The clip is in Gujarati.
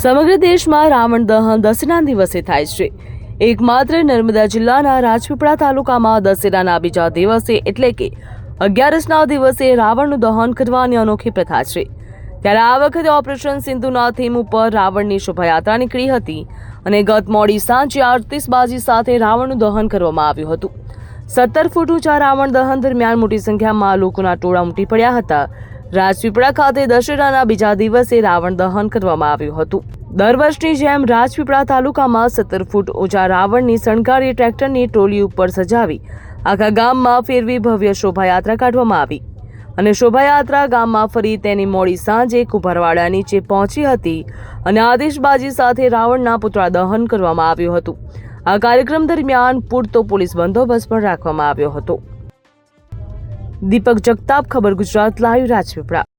સમગ્ર દેશમાં રાવણ દહન દસના દિવસે થાય છે. એકમાત્ર નર્મદા જિલ્લાના રાજપીપળા તાલુકામાં દશેરાના બીજા દિવસે એટલે કે અગિયારસના દિવસે રાવણનું દહન કરવાની અનોખી પ્રથા છે. ત્યારે આ વખતે ઓપરેશન સિંધુના થીમ ઉપર રાવણની શોભાયાત્રા નીકળી હતી અને ગત મોડી સાંજે આતશબાજી સાથે રાવણનું દહન કરવામાં આવ્યું હતું. સત્તર ફૂટ ઊંચા રાવણ દહન દરમિયાન મોટી સંખ્યામાં લોકોના ટોળા ઉમટી પડ્યા હતા. રાજપીપળા ખાતે દશેરાના બીજા દિવસે રાવણ દહન કરવામાં આવ્યું હતું. દર વર્ષની જેમ રાજપીપળા તાલુકામાં સત્તર ફૂટ ઊંચા રાવણની શણગારી ટ્રેક્ટરની ટોલી ઉપર સજાવી આખા ગામમાં ફેરવી ભવ્ય શોભાયાત્રા કાઢવામાં આવી. અને શોભાયાત્રા ગામમાં ફરી તેની મોડી સાંજે કુંભારવાડા નીચે પહોંચી હતી અને આદેશબાજી સાથે રાવણના પુતળા દહન કરવામાં આવ્યું હતું. આ કાર્યક્રમ દરમિયાન પૂરતો પોલીસ બંદોબસ્ત પણ રાખવામાં આવ્યો હતો. દીપક જગતાપ ખબર ગુજરાત લાઈવ રાજપીપળા.